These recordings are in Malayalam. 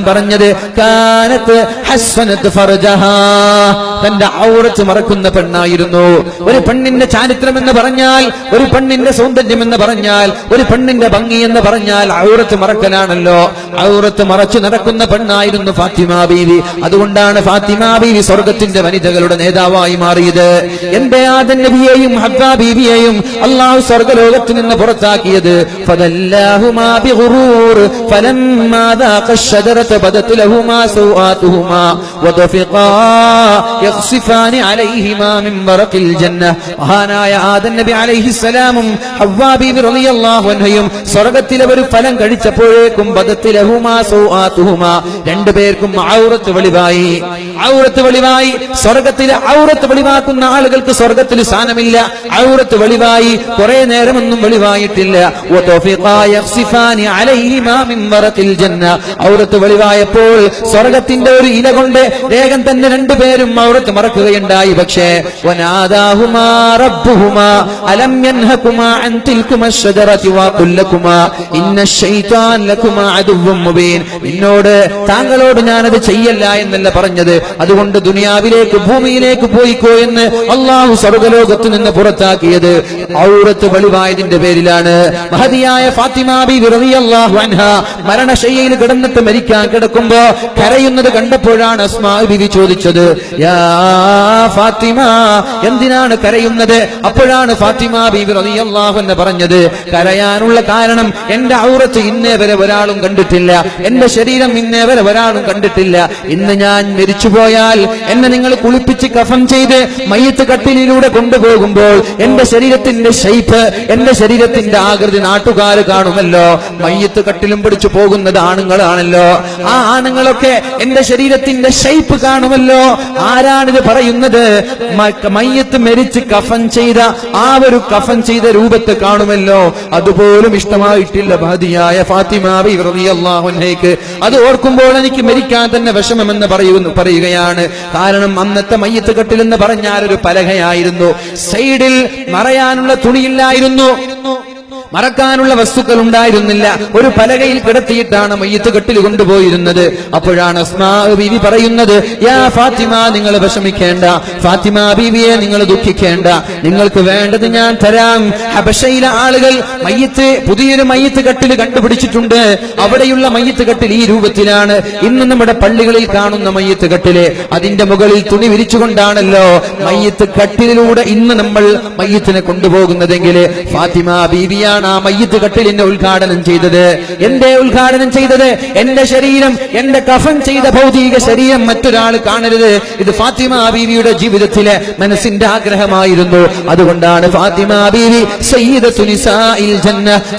പറഞ്ഞത് കാനത്ത് ഹസ്വനത്ത് ഫർജഹാ. തന്റെ ഔറത്ത് മറക്കുന്ന പെണ്ണായിരുന്നു ഒരു പെണ്ണിന്റെ ചാരിത്രം എന്ന് പറഞ്ഞാൽ ഒരു പെണ്ണിന്റെ സൗന്ദര്യം എന്ന് പറഞ്ഞാൽ ഒരു പെണ്ണിന്റെ ഭംഗി എന്ന് പറഞ്ഞാൽ ഔറത്ത് മറക്കലാണല്ലോ ഔറത്ത് മറച്ചു നടക്കുന്ന പെണ്ണായിരുന്നു ഫാത്തിമ ബീവി അതുകൊണ്ടാണ് ഫാത്തിമ ബീവി സ്വർഗത്തിന്റെ വനിതകളുടെ നേതാവായി മാറിയത് എന്റെ ആദൻ നബിയെയും ഹബ്ബ ബീവിയെയും അള്ളാഹു സ്വർഗലോകത്ത് നിന്ന് പുറത്താക്കിയത് ഫദല്ലാഹുമാ ബിഗുറൂർ ഫലമ്മാ ذاق الشجرة بدت لهما سوآتهما وطفقا يخصفان عليهما من ورق الجنة മഹാനായ ആദൻ നബി അലൈഹിസ്സലാമും ഹവ്വാ ബീബി റളിയല്ലാഹു അൻഹയും സ്വർഗ്ഗത്തിലെ ഒരു ഫലം കഴിച്ചപ്പോഴേക്കും ബദത്തിലഹുമാ സൗആതുഹുമാ രണ്ടുപേർക്കും ഔറത്ത് വെളിവായി ഔറത്ത് വെളിവായി സ്വർഗ്ഗത്തിലെ ഔറത്ത് വെളിവാക്കുന്ന ആളുകൾക്ക് സ്വർഗ്ഗത്തിൽ സ്ഥാനമില്ല ഔറത്ത് വെളിവായി കുറെ നേരമൊന്നും വെളിവായിട്ടില്ല വതൗഫിഖാ യഖ്സിഫാനി അലൈഹിമാ മിൻ വറഖിൽ ജന്ന ഔറത്ത് വെളിവായപ്പോൾ സ്വർഗത്തിന്റെ ഒരു ഇല കൊണ്ട് വേഗം തന്നെ രണ്ടുപേരും ഔറത്ത് മറക്കുകയുണ്ടായി. പക്ഷേ നിന്നോട് താങ്കളോട് ഞാനത് ചെയ്യല്ല എന്നല്ല പറഞ്ഞത്. അതുകൊണ്ട് ദുനിയാവിലേക്ക് ഭൂമിയിലേക്ക് പോയിക്കോ എന്ന് അള്ളാഹു സ്വർഗലോകത്ത് നിന്ന് പുറത്താക്കിയത് ഔറത്ത് വെളിവായതിന്റെ പേരിലാണ്. മഹതിയായ ഫാത്തിമ ബീവി റളിയല്ലാഹു മരണശയ്യയിൽ കിടന്നിട്ട് മരിക്കാൻ കിടക്കുമ്പോ കരയുന്നത് കണ്ടപ്പോഴാണ് അസ്മാ ബിവി ചോദിച്ചത് യാ ഫാത്തിമ എന്തിനാണ് കരയുന്നത്? അപ്പോഴാണ് ഫാത്തിമ ബീവി റളിയല്ലാഹു എന്ന് പറഞ്ഞത് കരയാനുള്ള കാരണം എന്റെ ഔറത്ത് ഇന്നേ വരെ ഒരാളും കണ്ടിട്ടില്ല. എന്റെ ശരീരം ഇന്നേ വരെ ഒരാളും കണ്ടിട്ടില്ല. ഇന്ന് ഞാൻ മരിച്ചു പോയാൽ എന്നെ നിങ്ങൾ കുളിപ്പിച്ച് കഫം ചെയ്ത് മയ്യത്ത് കട്ടിലിലൂടെ കൊണ്ടുപോകുമ്പോൾ എന്റെ ശരീരത്തിന്റെ ഷെയ്പ്പ് എന്റെ ശരീരത്തിന്റെ ആകൃതി നാട്ടുകാർ കാണുമല്ലോ. മയ്യത്ത് കട്ടിലും പിടിച്ചു പോകുന്നത് ആണുങ്ങളാണല്ലോ. ആ ആണുങ്ങളൊക്കെ എന്റെ ശരീരത്തിന്റെ ഷെയ്പ്പ് കാണുമല്ലോ. ആരാണിത് പറയുന്നത് മയ്യത്ത് മരിച്ച് കഫൻ ചെയ്ത ആ ഒരു കഫൻ ചെയ്ത രൂപത്തെ കാണുമല്ലോ. അതുപോലും ഇഷ്ടമായിട്ടില്ല ഭാതിയായ ഫാത്തിമ ബി റളിയല്ലാഹു അൻഹയ്ക്ക്. അത് ഓർക്കുമ്പോൾ എനിക്ക് മരിക്കാൻ തന്നെ വിഷമമെന്ന് പറയുന്നു പറയുകയാണ്. കാരണം അന്നത്തെ മയ്യത്ത് കെട്ടിലെന്ന് പറഞ്ഞാൽ ഒരു പലകയായിരുന്നു. സൈഡിൽ മറയാനുള്ള തുണിയില്ലായിരുന്നു. മറക്കാനുള്ള വസ്തുക്കൾ ഉണ്ടായിരുന്നില്ല. ഒരു പലകയിൽ കിടത്തിയിട്ടാണ് മയ്യത്ത് കെട്ടിൽ കൊണ്ടുപോയിരുന്നത്. അപ്പോഴാണ് ബീവി പറയുന്നത് യാ ഫാത്തിമ നിങ്ങൾ വിഷമിക്കേണ്ട. ഫാത്തിമ ബീവിയെ നിങ്ങൾ ദുഃഖിക്കേണ്ട. നിങ്ങൾക്ക് വേണ്ടത് ഞാൻ തരാം. ഹബഷയിലെ ആളുകൾ മയ്യത്ത് പുതിയൊരു മയ്യത്ത് കെട്ടിൽ കണ്ടുപിടിച്ചിട്ടുണ്ട്. അവിടെയുള്ള മയ്യത്ത് കെട്ടിൽ ഈ രൂപത്തിലാണ്. ഇന്ന് നമ്മുടെ പള്ളികളിൽ കാണുന്ന മയ്യത്ത് കെട്ടിൽ അതിന്റെ മുകളിൽ തുണി വിരിച്ചുകൊണ്ടാണല്ലോ മയ്യത്ത് കെട്ടിലൂടെ ഇന്ന് നമ്മൾ മയ്യത്തിനെ കൊണ്ടുപോകുന്നതെങ്കിൽ ഫാത്തിമ ബീവിയാണ് ആ മയ്യത്ത് കട്ടിലിന്റെ ഉദ്ഘാടനം ചെയ്തത്. എന്റെ ഉദ്ഘാടനം ചെയ്തത്? എന്റെ ശരീരം എന്റെ കഫൻ ചെയ്ത ഭൗതിക ശരീരം മറ്റൊരാൾ കാണരുത്. ഇത് ഫാത്തിമ ബീവിയുടെ ജീവിതത്തിലെ മനസ്സിന്റെ ആഗ്രഹമായിരുന്നു. അതുകൊണ്ടാണ് ഫാത്തിമ ബീവി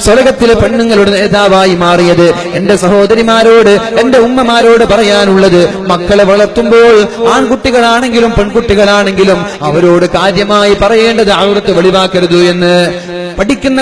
സ്വർഗത്തിലെ പെണ്ണുങ്ങളുടെ നേതാവായി മാറിയത്. എന്റെ സഹോദരിമാരോട് എന്റെ ഉമ്മമാരോട് പറയാനുള്ളത് മക്കളെ വളർത്തുമ്പോൾ ആൺകുട്ടികളാണെങ്കിലും പെൺകുട്ടികളാണെങ്കിലും അവരോട് കാര്യമായി പറയേണ്ടത് അവർക്ക് വെളിവാക്കരുത് എന്ന്. പഠിക്കുന്ന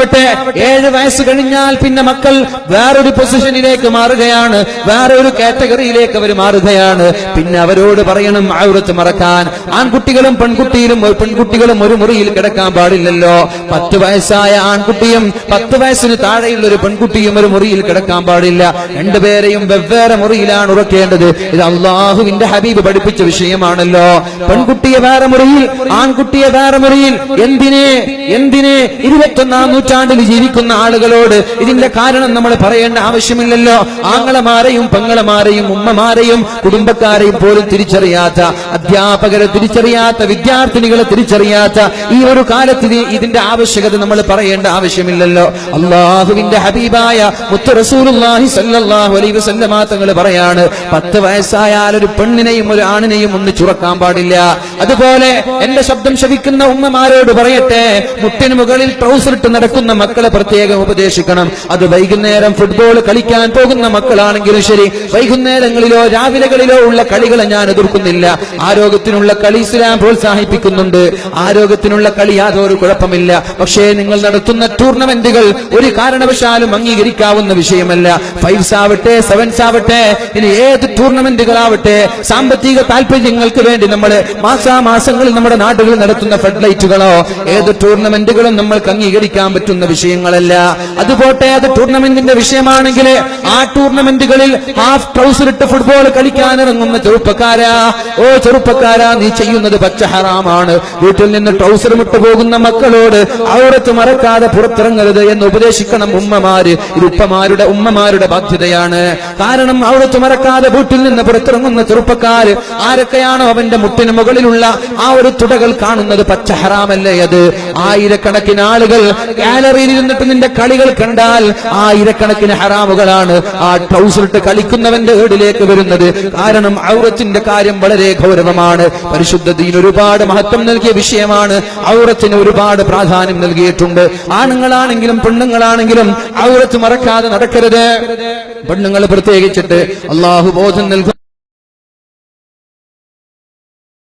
കുട്ടികളാവട്ടെ ഏഴ് വയസ്സ് കഴിഞ്ഞാൽ പിന്നെ മക്കൾ വേറൊരു പൊസിഷനിലേക്ക് മാറുകയാണ്. വേറൊരു കാറ്റഗറിയിലേക്ക് അവർ മാറുകയാണ്. പിന്നെ അവരോട് പറയണം ഔറത്ത് മറക്കാൻ. ആൺകുട്ടികളും പെൺകുട്ടിയിലും പെൺകുട്ടികളും ഒരു മുറിയിൽ കിടക്കാൻ പാടില്ലല്ലോ. പത്ത് വയസ്സായ ആൺകുട്ടിയും പത്ത് വയസ്സിന് താഴെയുള്ള ഒരു പെൺകുട്ടിയും ഒരു മുറിയിൽ കിടക്കാൻ പാടില്ല. രണ്ടുപേരെയും വെവ്വേറെ മുറിയിലാണ് ഉറക്കേണ്ടത്. ഇത് അള്ളാഹുവിന്റെ ഹബീബ് പഠിപ്പിച്ച വിഷയമാണല്ലോ. പെൺകുട്ടിയെ വേറെ മുറിയിൽ ആൺകുട്ടിയെ വേറെ മുറിയിൽ. എന്തിനെ? എന്തിനെ? ഇരുപത്തൊന്നാം നൂറ്റാണ്ടിൽ ജീവിക്കുന്ന ആളുകളോട് ഇതിന്റെ കാരണം നമ്മൾ പറയേണ്ട ആവശ്യമില്ലല്ലോ. ആങ്ങളമാരെയും പെങ്ങളമാരെയും ഉമ്മമാരെയും കുടുംബക്കാരെയും പോലും തിരിച്ചറിയാത്ത അധ്യാപകരെ തിരിച്ചറിയാത്ത വിദ്യാർത്ഥിനികളെ തിരിച്ചറിയാത്ത ഈ ഒരു കാലത്തിന് ഇതിന്റെ ആവശ്യകത നമ്മൾ പറയേണ്ട ആവശ്യമില്ലല്ലോ. അള്ളാഹുവിന്റെ ഹബീബായ മുത്തു അലൈഹി പറയാണ് പത്ത് വയസ്സായാൽ ഒരു പെണ്ണിനെയും ഒരു ആണിനെയും ഒന്ന് ചുറക്കാൻ പാടില്ല. അതുപോലെ എന്റെ ശബ്ദം ശവിക്കുന്ന ഉമ്മമാരോട് പറയട്ടെ മുട്ടിന് മുകളിൽ ട്രൗസർ ഇട്ട് നടക്കുന്ന മക്കളെ പ്രത്യേകം ഉപദേശിക്കണം. അത് വൈകുന്നേരം ഫുട്ബോൾ കളിക്കാൻ പോകുന്ന മക്കളാണെങ്കിലും ശരി. വൈകുന്നേരങ്ങളിലോ രാവിലെകളിലോ ഉള്ള കളികളെ ഞാൻ എതിർക്കുന്നില്ല. ആരോഗ്യത്തിനുള്ള കളി ഇസ്ലാം പ്രോത്സാഹിപ്പിക്കുന്നുണ്ട്. ആരോഗ്യത്തിനുള്ള കളി യാതൊരു കുഴപ്പമില്ല. പക്ഷേ നിങ്ങൾ നടത്തുന്ന ടൂർണമെന്റുകൾ ഒരു കാരണവശാലും അംഗീകരിക്കാവുന്ന വിഷയമല്ല. ഫൈവ്സ് ആവട്ടെ സെവൻസ് ആവട്ടെ ഇനി ഏത് ടൂർണമെന്റുകളാവട്ടെ സാമ്പത്തിക താല്പര്യങ്ങൾക്ക് വേണ്ടി നമ്മൾ മാസാമാസങ്ങളിൽ നമ്മുടെ നാടുകളിൽ നടത്തുന്ന ഫെഡ്ലൈറ്റുകളോ ഏത് ടൂർണമെന്റുകളും നമ്മൾക്ക് അംഗീകരിക്കാൻ പറ്റും. പറ്റുന്ന വിഷയങ്ങളല്ല. അതുപോട്ടെ അത് ടൂർണമെന്റിന്റെ വിഷയമാണെങ്കിൽ ആ ടൂർണമെന്റുകളിൽ ഹാഫ് ട്രൗസർ ഇട്ട് ഫുട്ബോൾ കളിക്കാൻ ഇറങ്ങുന്ന ചെറുപ്പക്കാരാ. ഓ ചെറുപ്പക്കാരാ നീ ചെയ്യുന്നത് പച്ച ഹറാമാണ്. വീട്ടിൽ നിന്ന് ട്രൗസർ വിട്ടു പോകുന്ന മക്കളോട് ഔറത്ത് മറക്കാതെ പുറത്തിറങ്ങരുത് എന്ന് ഉപദേശിക്കണം ഉമ്മമാര്. ഇത് ഉപ്പമാരുടെ ഉമ്മമാരുടെ ബാധ്യതയാണ്. കാരണം ഔറത്ത് മറക്കാതെ വീട്ടിൽ നിന്ന് പുറത്തിറങ്ങുന്ന ചെറുപ്പക്കാര് ആരൊക്കെയാണോ അവന്റെ മുട്ടിന് മുകളിലുള്ള ആ ഒരു തുടകൾ കാണുന്നത് പച്ച ഹറാമല്ലേ അത്? ആയിരക്കണക്കിന് ആളുകൾ ഗാലറിയിൽ ഇരുന്നിട്ട് നിന്റെ കളികൾ കണ്ടാൽ ആയിരക്കണക്കിന് ഹറാമുകളാണ് ആ ട്രൗസർ ഇട്ട് കളിക്കുന്നവന്റെ ഏടിലേക്ക് വരുന്നത്. കാരണം ഔറത്തിന്റെ കാര്യം വളരെ ഗൗരവമാണ്. പരിശുദ്ധ ദീൻ ഒരുപാട് മഹത്വം നൽകിയ വിഷയമാണ്. ഔറത്തിന് ഒരുപാട് പ്രാധാന്യം നൽകിയിട്ടുണ്ട്. ആണുങ്ങളാണെങ്കിലും പെണ്ണുങ്ങളാണെങ്കിലും ഔറത്ത് മറക്കാതെ നടക്കരുത്. പെണ്ണുങ്ങൾ പ്രത്യേകിച്ചിട്ട് അള്ളാഹു ബോധം നൽകും